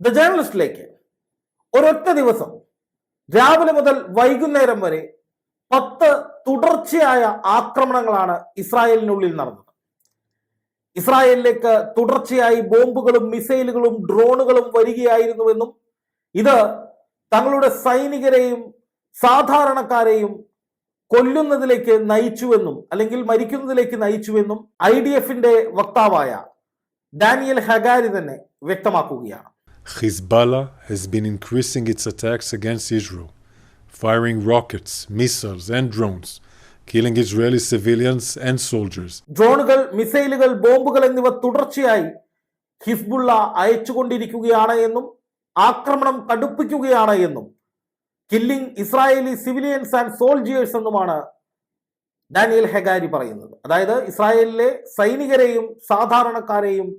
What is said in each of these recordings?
The ജേർണലിസ്റ്റിലേക്ക് ഒരൊറ്റ ദിവസം രാവിലെ മുതൽ വൈകുന്നേരം വരെ പത്ത് തുടർച്ചയായ ആക്രമണങ്ങളാണ് ഇസ്രായേലിനുള്ളിൽ നടന്നത്. ഇസ്രായേലിലേക്ക് തുടർച്ചയായി ബോംബുകളും മിസൈലുകളും ഡ്രോണുകളും വരികയായിരുന്നുവെന്നും ഇത് തങ്ങളുടെ സൈനികരെയും സാധാരണക്കാരെയും കൊല്ലുന്നതിലേക്ക് നയിച്ചുവെന്നും അല്ലെങ്കിൽ മരിക്കുന്നതിലേക്ക് നയിച്ചുവെന്നും ഐ ഡി എഫിന്റെ വക്താവായ ഡാനിയൽ ഹഗാരി തന്നെ വ്യക്തമാക്കുകയാണ്. Hezbollah has been increasing its attacks against Israel, firing rockets, missiles, and drones, killing Israeli civilians and soldiers. ഡ്രോണുകൾ മിസൈലുകൾ ബോംബുകൾ എന്നിവ തുടർച്ചയായി ഹിസ്ബുള്ള അയച്ചുകൊണ്ടിരിക്കുകയാണ് എന്നും ആക്രമണം കടുപ്പിക്കുകയാണ് എന്നും killing Israeli civilians and soldiers എന്നുമാണ് ഡാനിയൽ ഹെഗാരി പറയുന്നത് അതായത് ഇസ്രായേലിലെ സൈനികരെയും സാധാരണക്കാരെയും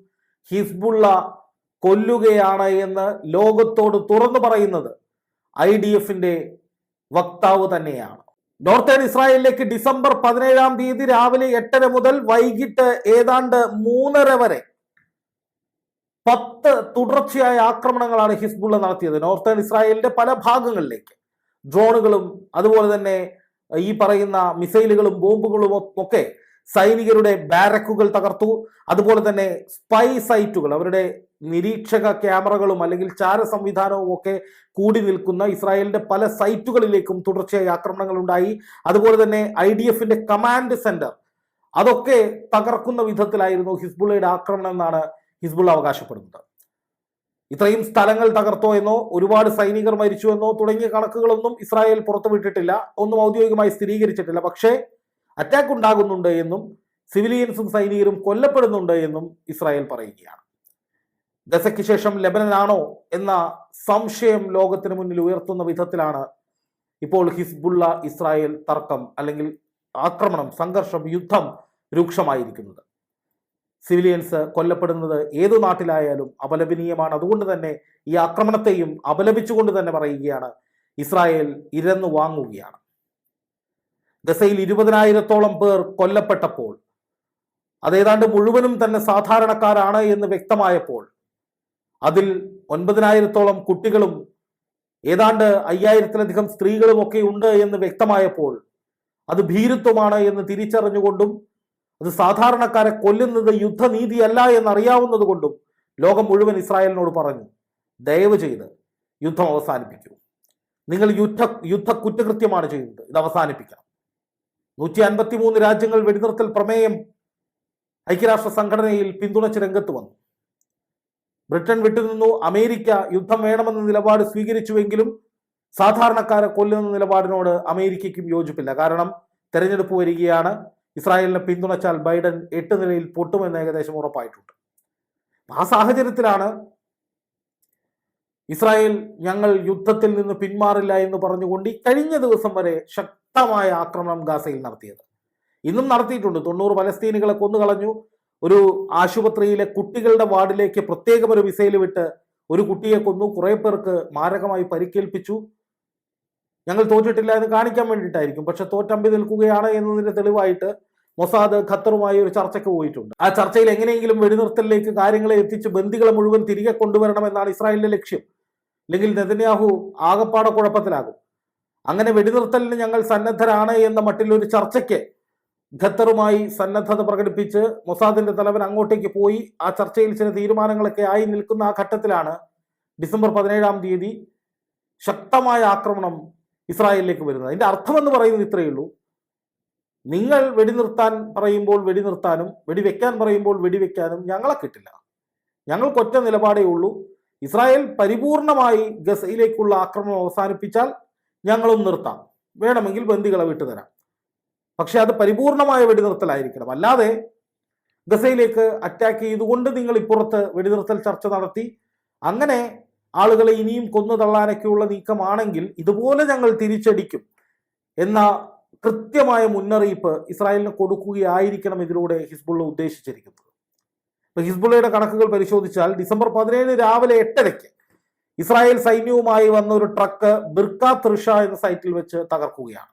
ഹിസ്ബുള്ള കൊല്ലുകയാണ് എന്ന് ലോകത്തോട് തുറന്നു പറയുന്നത് ഐ ഡി എഫിന്റെ വക്താവ് തന്നെയാണ്. നോർത്തേൺ ഇസ്രായേലിലേക്ക് ഡിസംബർ പതിനേഴാം തീയതി രാവിലെ എട്ടര മുതൽ വൈകിട്ട് ഏതാണ്ട് മൂന്നര വരെ പത്ത് തുടർച്ചയായ ആക്രമണങ്ങളാണ് ഹിസ്ബുള്ള നടത്തിയത് നോർത്തേൺ ഇസ്രായേലിന്റെ പല ഭാഗങ്ങളിലേക്ക്. ഡ്രോണുകളും അതുപോലെ തന്നെ ഈ പറയുന്ന മിസൈലുകളും ബോംബുകളും ഒക്കെ സൈനികരുടെ ബാരക്കുകൾ തകർത്തു. അതുപോലെ തന്നെ സ്പൈ സൈറ്റുകൾ അവരുടെ നിരീക്ഷക ക്യാമറകളും അല്ലെങ്കിൽ ചാര സംവിധാനവും ഒക്കെ കൂടി നിൽക്കുന്ന ഇസ്രായേലിന്റെ പല സൈറ്റുകളിലേക്കും തുടർച്ചയായി ആക്രമണങ്ങൾ ഉണ്ടായി അതുപോലെ തന്നെ ഐ ഡി എഫിന്റെ കമാൻഡ് സെന്റർ. അതൊക്കെ തകർക്കുന്ന വിധത്തിലായിരുന്നു ഹിസ്ബുള്ളയുടെ ആക്രമണം എന്നാണ് ഹിസ്ബുള്ള അവകാശപ്പെടുന്നത്. ഇത്രയും സ്ഥലങ്ങൾ തകർത്തോ എന്നോ ഒരുപാട് സൈനികർ മരിച്ചു എന്നോ തുടങ്ങിയ കണക്കുകളൊന്നും ഇസ്രായേൽ പുറത്തുവിട്ടിട്ടില്ല. ഒന്നും ഔദ്യോഗികമായി സ്ഥിരീകരിച്ചിട്ടില്ല. പക്ഷേ അറ്റാക്ക് ഉണ്ടാകുന്നുണ്ട് എന്നും സിവിലിയൻസും സൈനികരും കൊല്ലപ്പെടുന്നുണ്ട് എന്നും ഇസ്രായേൽ പറയുകയാണ്. ഗസയ്ക്ക് ശേഷം ലബനനാണോ എന്ന സംശയം ലോകത്തിന് മുന്നിൽ ഉയർത്തുന്ന വിധത്തിലാണ് ഇപ്പോൾ ഹിസ്ബുള്ള ഇസ്രായേൽ തർക്കം അല്ലെങ്കിൽ ആക്രമണം സംഘർഷം യുദ്ധം രൂക്ഷമായിരിക്കുന്നത്. സിവിലിയൻസ് കൊല്ലപ്പെടുന്നത് ഏതു നാട്ടിലായാലും അപലപനീയമാണ്. അതുകൊണ്ട് തന്നെ ഈ ആക്രമണത്തെയും അപലപിച്ചുകൊണ്ട് തന്നെ പറയുകയാണ് ഇസ്രായേൽ ഇരന്നു വാങ്ങുകയാണ്. ഗസയിൽ ഇരുപതിനായിരത്തോളം പേർ കൊല്ലപ്പെട്ടപ്പോൾ അതേതാണ്ട് മുഴുവനും തന്നെ സാധാരണക്കാരാണ് എന്ന് വ്യക്തമായപ്പോൾ അതിൽ ഒൻപതിനായിരത്തോളം കുട്ടികളും ഏതാണ്ട് അയ്യായിരത്തിലധികം സ്ത്രീകളും ഒക്കെ ഉണ്ട് എന്ന് വ്യക്തമായപ്പോൾ അത് ഭീരുത്വമാണ് എന്ന് തിരിച്ചറിഞ്ഞുകൊണ്ടും അത് സാധാരണക്കാരെ കൊല്ലുന്നത് യുദ്ധനീതിയല്ല എന്നറിയാവുന്നത് കൊണ്ടും ലോകം മുഴുവൻ ഇസ്രായേലിനോട് പറഞ്ഞു ദയവ് ചെയ്ത് യുദ്ധം അവസാനിപ്പിക്കൂ. നിങ്ങൾ യുദ്ധ യുദ്ധ കുറ്റകൃത്യമാണ് ചെയ്യുന്നത്. ഇത് അവസാനിപ്പിക്കണം. നൂറ്റി അൻപത്തി മൂന്ന് രാജ്യങ്ങൾ വെടിനിർത്തൽ പ്രമേയം ഐക്യരാഷ്ട്ര സംഘടനയിൽ പിന്തുണച്ച് രംഗത്ത് വന്നു. ബ്രിട്ടൻ വിട്ടുനിന്നു അമേരിക്ക യുദ്ധം വേണമെന്ന നിലപാട് സ്വീകരിച്ചുവെങ്കിലും സാധാരണക്കാരെ കൊല്ലുന്ന നിലപാടിനോട് അമേരിക്കയ്ക്കും യോജിപ്പില്ല. കാരണം തെരഞ്ഞെടുപ്പ് വരികയാണ് ഇസ്രായേലിനെ പിന്തുണച്ചാൽ ബൈഡൻ എട്ട് നിലയിൽ പൊട്ടുമെന്ന് ഏകദേശം ഉറപ്പായിട്ടുണ്ട്. ആ സാഹചര്യത്തിലാണ് ഇസ്രായേൽ ഞങ്ങൾ യുദ്ധത്തിൽ നിന്ന് പിന്മാറില്ല എന്ന് പറഞ്ഞുകൊണ്ട് കഴിഞ്ഞ ദിവസം വരെ ശക്തമായ ആക്രമണം ഗാസയിൽ നടത്തിയത്. ഇന്നും നടത്തിയിട്ടുണ്ട്. തൊണ്ണൂറ് പലസ്തീനുകളെ കൊന്നുകളഞ്ഞു. ഒരു ആശുപത്രിയിലെ കുട്ടികളുടെ വാർഡിലേക്ക് പ്രത്യേകം ഒരു മിസൈൽ വിട്ട് ഒരു കുട്ടിയെ കൊന്നു. കുറെ പേർക്ക് മാരകമായി പരിക്കേൽപ്പിച്ചു. ഞങ്ങൾ തോറ്റിട്ടില്ല എന്ന് കാണിക്കാൻ വേണ്ടിയിട്ടായിരിക്കും. പക്ഷെ തോറ്റമ്പി നിൽക്കുകയാണ് എന്നതിന്റെ തെളിവായിട്ട് മൊസാദ് ഖത്തറുമായി ഒരു ചർച്ചയ്ക്ക് പോയിട്ടുണ്ട്. ആ ചർച്ചയിൽ എങ്ങനെയെങ്കിലും വെടിനിർത്തലിലേക്ക് കാര്യങ്ങളെ എത്തിച്ച് ബന്ദികളെ മുഴുവൻ തിരികെ കൊണ്ടുവരണമെന്നാണ് ഇസ്രായേലിന്റെ ലക്ഷ്യം. അല്ലെങ്കിൽ നെതന്യാഹു ആകപ്പാടെ കുഴപ്പത്തിലാകും. അങ്ങനെ വെടിനിർത്തലിന് ഞങ്ങൾ സന്നദ്ധരാണ് എന്ന മട്ടിൽ ഒരു ചർച്ചയ്ക്ക് ഖത്തറുമായി സന്നദ്ധത പ്രകടിപ്പിച്ച് മൊസാദിന്റെ തലവൻ അങ്ങോട്ടേക്ക് പോയി. ആ ചർച്ചയിൽ ചില തീരുമാനങ്ങളൊക്കെ ആയി നിൽക്കുന്ന ആ ഘട്ടത്തിലാണ് ഡിസംബർ പതിനേഴാം തീയതി ശക്തമായ ആക്രമണം ഇസ്രായേലിലേക്ക് വരുന്നത്. അതിന്റെ അർത്ഥം എന്ന് പറയുന്നത് ഇത്രയേ ഉള്ളൂ. നിങ്ങൾ വെടിനിർത്താൻ പറയുമ്പോൾ വെടിനിർത്താനും വെടിവെക്കാൻ പറയുമ്പോൾ വെടിവെക്കാനും ഞങ്ങളെ കിട്ടില്ല. ഞങ്ങൾക്കൊറ്റ നിലപാടേ ഉള്ളൂ. ഇസ്രായേൽ പരിപൂർണമായി ഗസയിലേക്കുള്ള ആക്രമണം അവസാനിപ്പിച്ചാൽ ഞങ്ങളും നിർത്താം. വേണമെങ്കിൽ ബന്ദികളെ വിട്ടുതരാം. പക്ഷെ അത് പരിപൂർണമായ വെടിനിർത്തലായിരിക്കണം. അല്ലാതെ ഗസയിലേക്ക് അറ്റാക്ക് ചെയ്തുകൊണ്ട് നിങ്ങൾ ഇപ്പുറത്ത് വെടിനിർത്തൽ ചർച്ച നടത്തി അങ്ങനെ ആളുകളെ ഇനിയും കൊന്നു തള്ളാനൊക്കെയുള്ള നീക്കമാണെങ്കിൽ ഇതുപോലെ ഞങ്ങൾ തിരിച്ചടിക്കും എന്ന കൃത്യമായ മുന്നറിയിപ്പ് ഇസ്രായേലിന് കൊടുക്കുകയായിരിക്കണം ഇതിലൂടെ ഹിസ്ബുള്ള ഉദ്ദേശിച്ചിരിക്കുന്നത്. ഇപ്പൊ ഹിസ്ബുള്ളയുടെ കണക്കുകൾ പരിശോധിച്ചാൽ ഡിസംബർ പതിനേഴ് രാവിലെ എട്ടരയ്ക്ക് ഇസ്രായേൽ സൈന്യവുമായി വന്ന ഒരു ട്രക്ക് ബിർക്ക തൃഷ എന്ന സൈറ്റിൽ വെച്ച് തകർക്കുകയാണ്.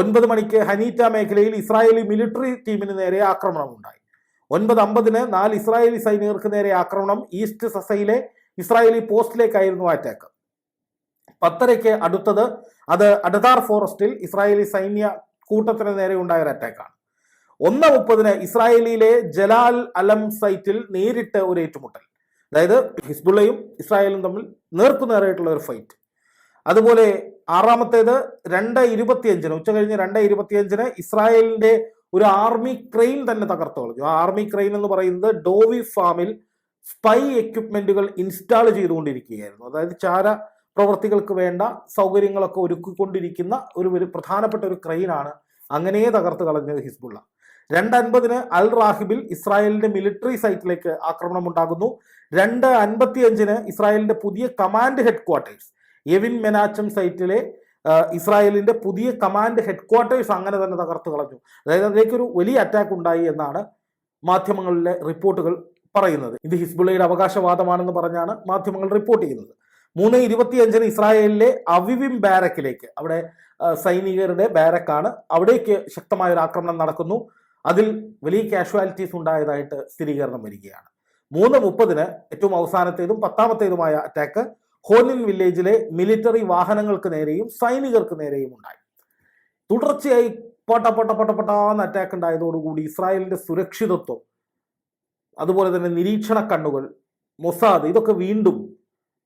ഒൻപത് മണിക്ക് ഹനീറ്റ മേഖലയിൽ ഇസ്രായേലി മിലിറ്ററി ടീമിന് നേരെ ആക്രമണം ഉണ്ടായി. ഒൻപത് അമ്പതിന് നാല് ഇസ്രായേലി സൈനികർക്ക് നേരെ ആക്രമണം ഈസ്റ്റ് സസയിലെ ഇസ്രായേലി പോസ്റ്റിലേക്കായിരുന്നു അറ്റാക്ക് പത്തരയ്ക്ക് അടുത്തത് അത് അഡദാർ ഫോറസ്റ്റിൽ ഇസ്രായേലി സൈന്യ കൂട്ടത്തിന് നേരെ ഉണ്ടായ ഒരു അറ്റാക്കാണ് ഒന്ന് മുപ്പതിന് ഇസ്രായേലിയിലെ ജലാൽ അലം സൈറ്റിൽ നേരിട്ട് ഒരു ഏറ്റുമുട്ടൽ. അതായത് ഹിസ്ബുള്ളയും ഇസ്രായേലും തമ്മിൽ നേർക്കുനേറായിട്ടുള്ള ഒരു ഫൈറ്റ് അതുപോലെ ആറാമത്തേത് രണ്ട് ഇരുപത്തിയഞ്ചിന് ഉച്ച കഴിഞ്ഞ് രണ്ട് ഇരുപത്തിയഞ്ചിന് ഇസ്രായേലിന്റെ ഒരു ആർമി ക്രെയിൻ തന്നെ തകർത്തു കളഞ്ഞു. ആ ആർമി ക്രെയിൻ എന്ന് പറയുന്നത് ഡോവി ഫാമിൽ സ്പൈ എക്യുപ്മെന്റുകൾ ഇൻസ്റ്റാൾ ചെയ്തുകൊണ്ടിരിക്കുകയായിരുന്നു. അതായത് ചാര പ്രവർത്തികൾക്ക് വേണ്ട സൗകര്യങ്ങളൊക്കെ ഒരുക്കിക്കൊണ്ടിരിക്കുന്ന ഒരു ഒരു പ്രധാനപ്പെട്ട ഒരു ക്രെയിനാണ് അങ്ങനെ തകർത്ത് കളഞ്ഞത് ഹിസ്ബുള്ള. രണ്ട് അൻപതിന് അൽ റാഹിബിൽ ഇസ്രായേലിന്റെ മിലിറ്ററി സൈറ്റിലേക്ക് ആക്രമണം ഉണ്ടാകുന്നു. രണ്ട് അൻപത്തിയഞ്ചിന് ഇസ്രായേലിന്റെ പുതിയ കമാൻഡ് ഹെഡ് ക്വാർട്ടേഴ്സ് എവിൻ മെനാച്ചം സൈറ്റിലെ ഇസ്രായേലിന്റെ പുതിയ കമാൻഡ് ഹെഡ്ക്വാർട്ടേഴ്സ് അങ്ങനെ തന്നെ തകർത്ത് കളഞ്ഞു. അതായത് അതിലേക്കൊരു വലിയ അറ്റാക്ക് ഉണ്ടായി എന്നാണ് മാധ്യമങ്ങളിലെ റിപ്പോർട്ടുകൾ പറയുന്നത്. ഇത് ഹിസ്ബുള്ളയുടെ അവകാശവാദമാണെന്ന് പറഞ്ഞാണ് മാധ്യമങ്ങൾ റിപ്പോർട്ട് ചെയ്യുന്നത്. മൂന്ന് ഇരുപത്തിയഞ്ചിന് ഇസ്രായേലിലെ അവിവിം ബാരക്കിലേക്ക് അവിടെ സൈനികരുടെ ബാരക്കാണ് അവിടേക്ക് ശക്തമായ ഒരു ആക്രമണം നടക്കുന്നു. അതിൽ വലിയ കാഷ്വാലിറ്റീസ് ഉണ്ടായതായിട്ട് സ്ഥിരീകരണം വരികയാണ്. മൂന്ന് മുപ്പതിന് ഏറ്റവും അവസാനത്തേതും പത്താമത്തേതുമായ അറ്റാക്ക് ഹോനിൻ വില്ലേജിലെ മിലിറ്ററി വാഹനങ്ങൾക്ക് നേരെയും സൈനികർക്ക് നേരെയും ഉണ്ടായി. തുടർച്ചയായി പട്ട പട്ട പട്ട പട്ടാന്ന് അറ്റാക്ക് ഉണ്ടായതോടുകൂടി ഇസ്രായേലിന്റെ സുരക്ഷിതത്വം അതുപോലെ തന്നെ നിരീക്ഷണ കണ്ണുകൾ മൊസാദ് ഇതൊക്കെ വീണ്ടും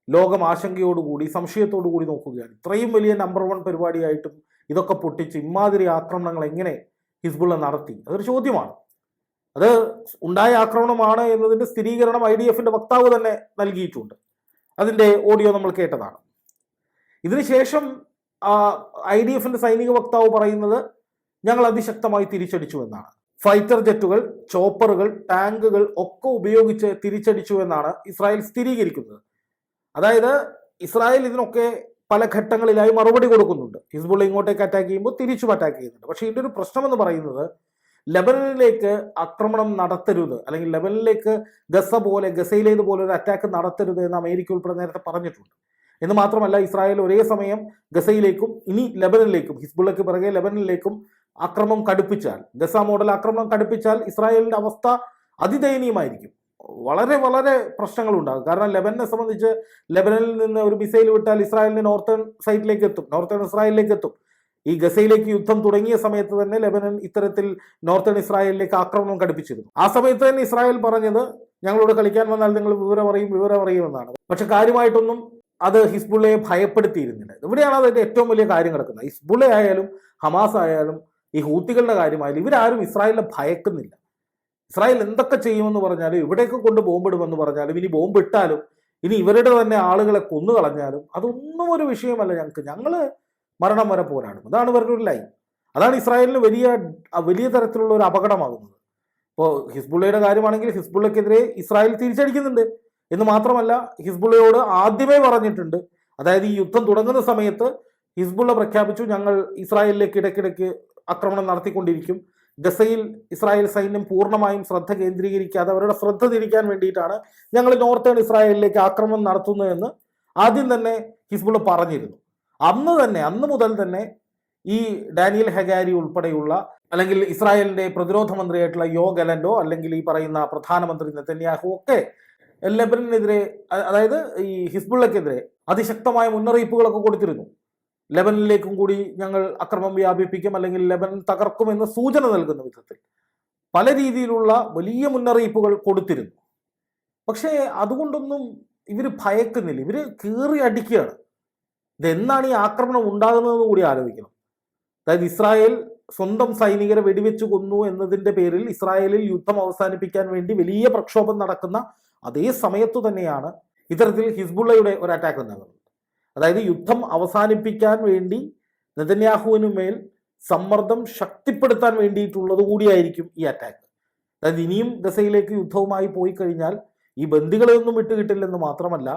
ലോകം ആശങ്കയോടുകൂടി സംശയത്തോടുകൂടി നോക്കുകയാണ്. ഇത്രയും വലിയ നമ്പർ വൺ പരിപാടിയായിട്ടും ഇതൊക്കെ പൊട്ടിച്ച് ഇമാതിരി ആക്രമണങ്ങൾ എങ്ങനെ ഹിസ്ബുള്ള നടത്തി? അതൊരു ചോദ്യമാണ്. അത് ഉണ്ടായ ആക്രമണമാണ് എന്നതിന്റെ സ്ഥിരീകരണം ഐ ഡി എഫിന്റെ വക്താവ് തന്നെ നൽകിയിട്ടുണ്ട്. അതിന്റെ ഓഡിയോ നമ്മൾ കേട്ടതാണ്. ഇതിനുശേഷം ഐ ഡി എഫിന്റെ സൈനിക വക്താവ് പറയുന്നത് ഞങ്ങൾ അതിശക്തമായി തിരിച്ചടിച്ചു എന്നാണ്. ഫൈറ്റർ ജെറ്റുകൾ ചോപ്പറുകൾ ടാങ്കുകൾ ഒക്കെ ഉപയോഗിച്ച് തിരിച്ചടിച്ചു എന്നാണ് ഇസ്രായേൽ സ്ഥിരീകരിക്കുന്നത്. അതായത് ഇസ്രായേൽ ഇതിനൊക്കെ പല ഘട്ടങ്ങളിലായി മറുപടി കൊടുക്കുന്നുണ്ട്. ഹിസ്ബുള്ള ഇങ്ങോട്ടേക്ക് അറ്റാക്ക് ചെയ്യുമ്പോൾ തിരിച്ചും അറ്റാക്ക് ചെയ്യുന്നുണ്ട്. പക്ഷേ ഇതിന്റെ ഒരു പ്രശ്നമെന്ന് പറയുന്നത് ലെബനനിലേക്ക് ആക്രമണം നടത്തരുത്. അല്ലെങ്കിൽ ലെബനനിലേക്ക് ഗസ പോലെ ഗസയിലേത് പോലെ ഒരു അറ്റാക്ക് നടത്തരുത് എന്ന് അമേരിക്ക ഉൾപ്പെടെ നേരത്തെ പറഞ്ഞിട്ടുണ്ട്. എന്ന് മാത്രമല്ല ഇസ്രായേൽ ഒരേ സമയം ഗസയിലേക്കും ഇനി ലെബനനിലേക്കും ഹിസ്ബുള്ളയ്ക്ക് പിറകെ ലെബനനിലേക്കും ആക്രമണം കടുപ്പിച്ചാൽ ഗസ മോഡൽ ആക്രമണം കടുപ്പിച്ചാൽ ഇസ്രായേലിന്റെ അവസ്ഥ അതിദയനീയമായിരിക്കും. വളരെ വളരെ പ്രശ്നങ്ങളുണ്ടാകും. കാരണം ലെബനനെ സംബന്ധിച്ച് ലെബനനിൽ നിന്ന് ഒരു മിസൈൽ വിട്ടാൽ ഇസ്രായേലിന്റെ നോർത്തേൺ സൈഡിലേക്ക് എത്തും. നോർത്തേൺ ഇസ്രായേലിലേക്ക് എത്തും. ഈ ഗസയിലേക്ക് യുദ്ധം തുടങ്ങിയ സമയത്ത് തന്നെ ലെബനൻ ഇത്തരത്തിൽ നോർത്തേൺ ഇസ്രായേലിലേക്ക് ആക്രമണം കടുപ്പിച്ചിരുന്നു ആ സമയത്ത് തന്നെ ഇസ്രായേൽ പറഞ്ഞത് ഞങ്ങളോട് കളിക്കാൻ വന്നാൽ നിങ്ങൾ വിവരം അറിയും വിവരം അറിയുമെന്നാണ്. പക്ഷെ കാര്യമായിട്ടൊന്നും അത് ഹിസ്ബുള്ളയെ ഭയപ്പെടുത്തിയിരുന്നില്ല. ഇവിടെയാണ് അതിന്റെ ഏറ്റവും വലിയ കാര്യം കിടക്കുന്നത്. ഹിസ്ബുള്ള ആയാലും ഹമാസ് ആയാലും ഈ ഹൂത്തികളുടെ കാര്യമായാലും ഇവരാരും ഇസ്രായേലിനെ ഭയക്കുന്നില്ല. ഇസ്രായേൽ എന്തൊക്കെ ചെയ്യുമെന്ന് പറഞ്ഞാലും ഇവിടേക്ക് കൊണ്ട് ബോംബിടുമെന്ന് പറഞ്ഞാലും ഇനി ബോംബ് ഇട്ടാലും ഇനി ഇവരുടെ തന്നെ ആളുകളെ കൊന്നു കളഞ്ഞാലും അതൊന്നും ഒരു വിഷയമല്ല ഞങ്ങൾക്ക്. ഞങ്ങൾ മരണം വരെ പോരാടും. അതാണ് ഇവരുടെ ഒരു ലൈൻ അതാണ് ഇസ്രായേലിന് വലിയ വലിയ തരത്തിലുള്ള ഒരു അപകടമാകുന്നത്. ഇപ്പോൾ ഹിസ്ബുള്ളയുടെ കാര്യമാണെങ്കിൽ ഹിസ്ബുള്ളക്കെതിരെ ഇസ്രായേൽ തിരിച്ചടിക്കുന്നുണ്ട്. എന്ന് മാത്രമല്ല ഹിസ്ബുള്ളയോട് ആദ്യമേ പറഞ്ഞിട്ടുണ്ട്. അതായത് ഈ യുദ്ധം തുടങ്ങുന്ന സമയത്ത് ഹിസ്ബുള്ള പ്രഖ്യാപിച്ചു ഞങ്ങൾ ഇസ്രായേലിലേക്ക് ഇടയ്ക്കിടയ്ക്ക് ആക്രമണം നടത്തിക്കൊണ്ടിരിക്കും. ഗസയിൽ ഇസ്രായേൽ സൈന്യം പൂർണമായും ശ്രദ്ധ കേന്ദ്രീകരിക്കാതെ അവരുടെ ശ്രദ്ധ തിരിക്കാൻ വേണ്ടിയിട്ടാണ് ഞങ്ങൾ നോർത്തേൺ ഇസ്രായേലിലേക്ക് ആക്രമണം നടത്തുന്നതെന്ന് ആദ്യം തന്നെ ഹിസ്ബുള്ള പറഞ്ഞിരുന്നു. അന്ന് തന്നെ അന്ന് മുതൽ തന്നെ ഈ ഡാനിയൽ ഹെഗാരി ഉൾപ്പെടെയുള്ള അല്ലെങ്കിൽ ഇസ്രായേലിന്റെ പ്രതിരോധ മന്ത്രിയായിട്ടുള്ള യോ ഗലൻഡോ അല്ലെങ്കിൽ ഈ പറയുന്ന പ്രധാനമന്ത്രി നെതന്യാഹു ഒക്കെ ലെബനനെതിരെ അതായത് ഈ ഹിസ്ബുള്ളക്കെതിരെ അതിശക്തമായ മുന്നറിയിപ്പുകളൊക്കെ കൊടുത്തിരുന്നു. ലെബനിലേക്കും കൂടി ഞങ്ങൾ അക്രമം വ്യാപിപ്പിക്കും അല്ലെങ്കിൽ ലെബൻ തകർക്കുമെന്ന് സൂചന നൽകുന്ന വിധത്തിൽ പല രീതിയിലുള്ള വലിയ മുന്നറിയിപ്പുകൾ കൊടുത്തിരുന്നു. പക്ഷേ അതുകൊണ്ടൊന്നും ഇവർ ഭയക്കുന്നില്ല. ഇവർ കീറി അടിക്കുകയാണ്. ഇതെന്നാണ് ഈ ആക്രമണം ഉണ്ടാകുന്നതെന്ന് കൂടി ആലോചിക്കണം. അതായത് ഇസ്രായേൽ സ്വന്തം സൈനികരെ വെടിവെച്ചു കൊന്നു എന്നതിന്റെ പേരിൽ ഇസ്രായേലിൽ യുദ്ധം അവസാനിപ്പിക്കാൻ വേണ്ടി വലിയ പ്രക്ഷോഭം നടക്കുന്ന അതേ സമയത്തു തന്നെയാണ് ഇത്തരത്തിൽ ഹിസ്ബുള്ളയുടെ ഒരു അറ്റാക്ക് ഉണ്ടാകുന്നത് അതായത് യുദ്ധം അവസാനിപ്പിക്കാൻ വേണ്ടി നെതന്യാഹുവിന് മേൽ സമ്മർദ്ദം ശക്തിപ്പെടുത്താൻ വേണ്ടിയിട്ടുള്ളത് കൂടിയായിരിക്കും ഈ അറ്റാക്ക് അതായത് ഇനിയും ഗസയിലേക്ക് യുദ്ധവുമായി പോയി കഴിഞ്ഞാൽ ഈ ബന്ദികളെയൊന്നും വിട്ടുകിട്ടില്ലെന്ന് മാത്രമല്ല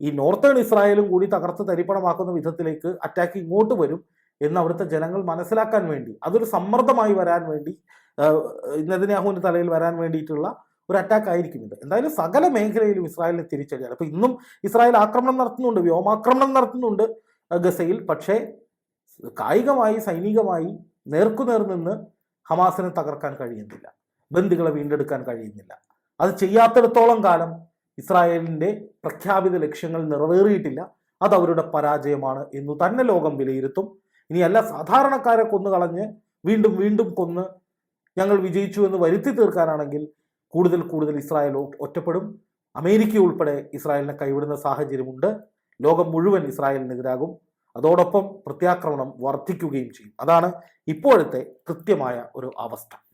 ഈ നോർത്തേൺ ഇസ്രായേലും കൂടി തകർത്ത് തരിപ്പണമാക്കുന്ന വിധത്തിലേക്ക് അറ്റാക്ക് ഇങ്ങോട്ട് വരും എന്ന് അവിടുത്തെ ജനങ്ങൾ മനസ്സിലാക്കാൻ വേണ്ടി അതൊരു സമ്മർദ്ദമായി വരാൻ വേണ്ടി നെതന്യാഹുവിന്റെ തലയിൽ വരാൻ വേണ്ടിയിട്ടുള്ള ഒരു അറ്റാക്ക് ആയിരിക്കും ഇത്. എന്തായാലും സകല മേഖലയിലും ഇസ്രായേലിനെ തിരിച്ചടിയാണ്. അപ്പൊ ഇന്നും ഇസ്രായേൽ ആക്രമണം നടത്തുന്നുണ്ട് വ്യോമാക്രമണം നടത്തുന്നുണ്ട് ഗസയിൽ. പക്ഷേ കായികമായി സൈനികമായി നേർക്കുനേർ നിന്ന് ഹമാസിനെ തകർക്കാൻ കഴിയുന്നില്ല. ബന്ദികളെ വീണ്ടെടുക്കാൻ കഴിയുന്നില്ല. അത് ചെയ്യാത്തിടത്തോളം കാലം ഇസ്രായേലിന്റെ പ്രഖ്യാപിത ലക്ഷ്യങ്ങൾ നിറവേറിയിട്ടില്ല. അത് അവരുടെ പരാജയമാണ് എന്ന് തന്നെ ലോകം വിലയിരുത്തും. ഇനിയല്ല സാധാരണക്കാരെ കൊന്നു കളഞ്ഞ് വീണ്ടും വീണ്ടും കൊന്ന് ഞങ്ങൾ വിജയിച്ചു എന്ന് വരുത്തി തീർക്കാനാണെങ്കിൽ കൂടുതൽ കൂടുതൽ ഇസ്രായേൽ ഒറ്റപ്പെടും. അമേരിക്ക ഉൾപ്പെടെ ഇസ്രായേലിനെ കൈവിടുന്ന സാഹചര്യമുണ്ട്. ലോകം മുഴുവൻ ഇസ്രായേലിനെതിരാകും അതോടൊപ്പം പ്രത്യാക്രമണം വർദ്ധിക്കുകയും ചെയ്യും. അതാണ് ഇപ്പോഴത്തെ കൃത്യമായ ഒരു അവസ്ഥ.